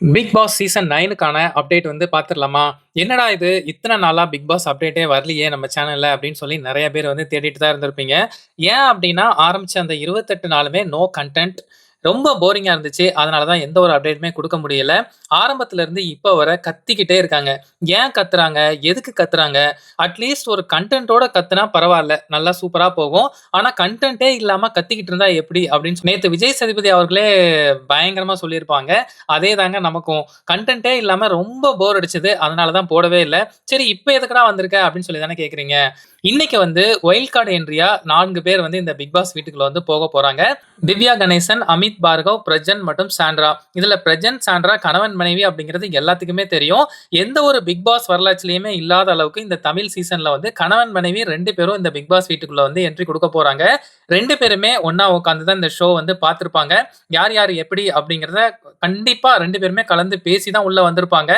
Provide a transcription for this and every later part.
Big pass season நைனுக்கான update வந்து பார்த்துடலாமா என்னடா இது? இத்தனை நாளா பிக் பாஸ் அப்டேட்டே வரலையே நம்ம சேனல்ல அப்படின்னு சொல்லி நிறைய பேர் வந்து தேடிட்டு தான் இருந்திருப்பீங்க. ஏன் அப்படின்னா ஆரம்பிச்ச அந்த இருபத்தெட்டு நாளுமே நோ கண்டென்ட் ரொம்ப போரிங்கா இருந்துச்சு. அதனால தான் எந்த ஒரு அப்டேட்டுமே கொடுக்க முடியல. ஆரம்பத்துல இருந்து இப்போ வர கத்திக்கிட்டே இருக்காங்க. ஏன் கத்துறாங்க? எதுக்கு கத்துறாங்க? அட்லீஸ்ட் ஒரு கண்டென்ட்டோட கத்துனா பரவாயில்ல. நல்லா சூப்பரா போகும். ஆனா கண்டென்ட்டே இல்லாம கத்திக்கிட்டு இருந்தா எப்படி? அப்படின்னு நேற்று நேத்து விஜய் சதுபதி அவர்களே பயங்கரமா சொல்லியிருப்பாங்க. அதே தாங்க நமக்கும். கண்டென்ட்டே இல்லாம ரொம்ப போர் அடிச்சது. அதனால தான் போடவே இல்லை. சரி இப்போ எதுக்குடா வந்திருக்க? அப்படின்னு சொல்லி தானே கேக்குறீங்க. இன்னைக்கு வந்து ஒயில்ட் கார்டு என்ட்ரியா நான்கு பேர் வந்து இந்த பிக் பாஸ் வீட்டுக்குள்ள வந்து போக போறாங்க. திவ்யா கணேசன் அமித் பார்கவ் பிரஜன் மற்றும் சாண்ட்ரா. இதுல பிரஜன் சாண்ட்ரா கணவன் மனைவி அப்படிங்கிறது எல்லாத்துக்குமே தெரியும். எந்த ஒரு பிக் பாஸ் வரலாற்றுலயுமே இல்லாத அளவுக்கு இந்த தமிழ் சீசன்ல வந்து கணவன் மனைவி ரெண்டு பேரும் இந்த பிக் பாஸ் வீட்டுக்குள்ள வந்து என்ட்ரி கொடுக்க போறாங்க. ரெண்டு பேருமே ஒன்னா உட்காந்து தான் இந்த ஷோ வந்து பார்த்திருப்பாங்க. யார் யார் எப்படி அப்படிங்கிறத கண்டிப்பா ரெண்டு பேருமே கலந்து பேசி தான் உள்ள வந்திருப்பாங்க.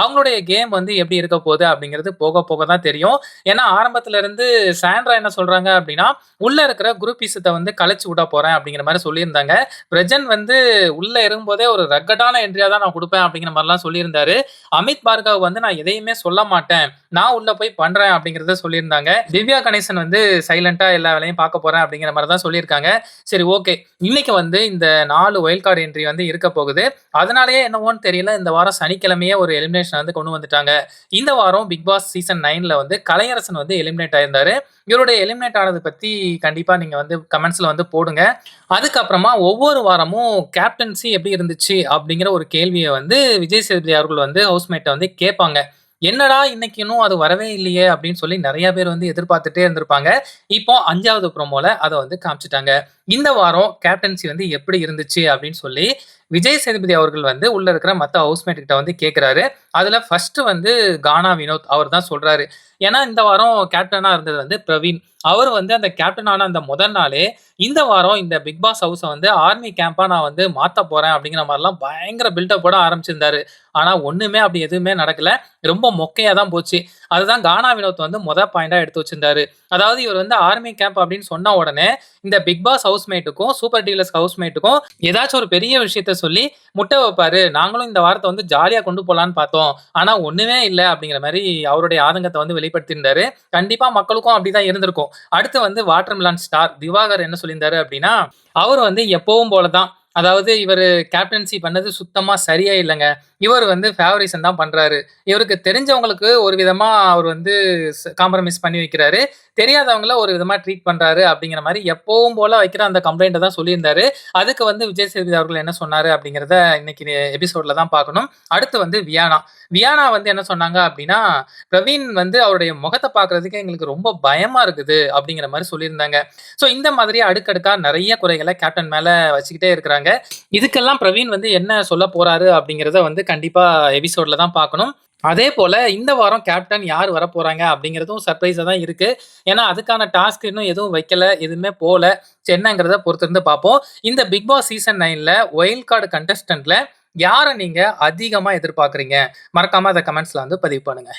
அவங்களுடைய கேம் வந்து எப்படி இருக்க போகுது அப்படிங்கிறது போக போக தான் தெரியும். ஏன்னா ஆரம்பத்துல இருந்து சாண்ட்ரா என்ன சொல்றாங்க அப்படின்னா உள்ள இருக்கிற குரூப்பிசத்தை வந்து கலைச்சு விட போறேன் அப்படிங்கிற மாதிரி சொல்லியிருந்தாங்க. பிரஜன் வந்து உள்ள இருக்கும்போதே ஒரு ரக்கடான என்ட்ரியா தான் நான் கொடுப்பேன் அப்படிங்கிற மாதிரிலாம் சொல்லியிருந்தாரு. அமித் பார்கவ் வந்து நான் எதையுமே சொல்ல மாட்டேன். நான் உள்ள போய் பண்றேன் அப்படிங்கிறத சொல்லியிருந்தாங்க. திவ்யா கணேசன் வந்து சைலண்டா எல்லா வேலையும் பார்க்க போறேன் அப்படிங்கிற மாதிரி தான் சொல்லியிருக்காங்க. சரி ஓகே இன்னைக்கு வந்து இந்த நாலு ஒயில் கார்டு என்ட்ரி வந்து இருக்க போகுது. அதனாலேயே என்னவோன்னு தெரியல இந்த வாரம் சனிக்கிழமையே ஒரு எலிமினேஷன் வந்து கொண்டு வந்துட்டாங்க. இந்த வாரம் பிக் பாஸ் சீசன் நைன்ல வந்து கலையரசன் வந்து எலிமினேட் ஆயிருந்தாரு. இவருடைய எலிமினேட் ஆனது பத்தி கண்டிப்பா நீங்க வந்து கமெண்ட்ஸ்ல வந்து போடுங்க. அதுக்கப்புறமா ஒவ்வொரு வாரமும் கேப்டன்சி எப்படி இருந்துச்சு அப்படிங்கிற ஒரு கேள்வியை வந்து விஜய் சேதுபதி அவர்கள் வந்து ஹவுஸ்மேட்டை வந்து கேட்பாங்க. என்னடா இன்னைக்கு இன்னும் அது வரவே இல்லையே அப்படின்னு சொல்லி நிறைய பேர் வந்து எதிர்பார்த்துட்டே இருந்திருப்பாங்க. இப்போ அஞ்சாவது ப்ரோமோல அதை வந்து காமிச்சிட்டாங்க. இந்த வாரம் கேப்டன்சி வந்து எப்படி இருந்துச்சு அப்படின்னு சொல்லி விஜய் சேதுபதி அவர்கள் வந்து உள்ள இருக்கிற மற்ற ஹவுஸ்மேட் கிட்ட வந்து கேட்குறாரு அதுல ஃபர்ஸ்ட் வந்து கானா வினோத் அவர் தான் சொல்றாரு. ஏன்னா இந்த வாரம் கேப்டனா இருந்தது வந்து பிரவீன். அவர் வந்து அந்த கேப்டனான அந்த முதல் நாளே இந்த வாரம் இந்த பிக் பாஸ் ஹவுஸை வந்து ஆர்மி கேம்பா நான் வந்து மாத்த போறேன் அப்படிங்கிற மாதிரிலாம் பயங்கர பில்டப் போட ஆரம்பிச்சிருந்தாரு. ஆனா ஒண்ணுமே அப்படி எதுவுமே நடக்கல. ரொம்ப மொக்கையா தான் போச்சு. அதுதான் கானா வினோத் வந்து முத பாயிண்டா எடுத்து வச்சிருந்தாரு. அதாவது இவர் வந்து ஆர்மி கேம்ப் அப்படின்னு சொன்ன உடனே இந்த பிக் பாஸ் ஹவுஸ்மேட்டுக்கும் சூப்பர் டீலர்ஸ் ஹவுஸ்மேட்டுக்கும் ஏதாச்சும் ஒரு பெரிய விஷயத்த சொல்லி முட்டை வைப்பாரு. நாங்களும் இந்த வாரத்தை வந்து ஜாலியா கொண்டு போலான்னு பார்த்தோம். ஆனா ஒண்ணுமே இல்லை அப்படிங்கிற மாதிரி அவருடைய ஆதங்கத்தை வந்து வெளிப்படுத்தியிருந்தாரு. கண்டிப்பா மக்களுக்கும் அப்படிதான் இருந்திருக்கும். அடுத்து வந்து வாட்டர் மிலான் ஸ்டார் திவாகர் என்ன சொல்லியிருந்தாரு அப்படின்னா அவர் வந்து எப்பவும் போலதான் அதாவது இவர் கேப்டன்சி பண்ணது சுத்தமா சரியா இல்லைங்க. இவர் வந்து ஃபேவரிசம் தான் பண்றாரு. இவருக்கு தெரிஞ்சவங்களுக்கு ஒரு விதமா அவர் வந்து காம்ப்ரமைஸ் பண்ணி வைக்கிறாரு. தெரியாதவங்கள ஒரு விதமா ட்ரீட் பண்றாரு அப்படிங்கிற மாதிரி எப்பவும் போல வைக்கிற அந்த கம்ப்ளைண்ட்டை தான் சொல்லியிருந்தாரு. அதுக்கு வந்து விஜய் சேதுபதி அவர்கள் என்ன சொன்னாரு அப்படிங்கிறத இன்னைக்கு எபிசோட்ல தான் பார்க்கணும். அடுத்து வந்து வியானா. வியானா வந்து என்ன சொன்னாங்க அப்படின்னா பிரவீன் வந்து அவருடைய முகத்தை பார்க்கறதுக்கு எங்களுக்கு ரொம்ப பயமா இருக்குது அப்படிங்கிற மாதிரி சொல்லியிருந்தாங்க. ஸோ இந்த மாதிரி அடுக்கடுக்கா நிறைய குறைகளை கேப்டன் மேல வச்சுக்கிட்டே இருக்கிறாங்க. இதுக்கெல்லாம் பிரவீன் வந்து என்ன சொல்ல போறாரு அப்படிங்கிறத வந்து கண்டிப்பா எபிசோட்ல தான் பார்க்கணும். அதே போல இந்த வாரம் கேப்டன் யார் வர போறாங்க அப்படிங்கிறதும் சர்ப்ரைஸாக தான் இருக்கு. ஏன்னா அதுக்கான டாஸ்க் இன்னும் எதுவும் வைக்கல எதுவுமே போல. சரி, என்னங்கிறத பொறுத்திருந்து பார்ப்போம். இந்த பிக் பாஸ் சீசன் நைன்ல ஒயில்ட் கார்டு கண்டஸ்டன்ட்ல யாரை நீங்க அதிகமா எதிர்பார்க்குறீங்க? மறக்காம அதை கமெண்ட்ஸ்ல வந்து பதிவு பண்ணுங்க.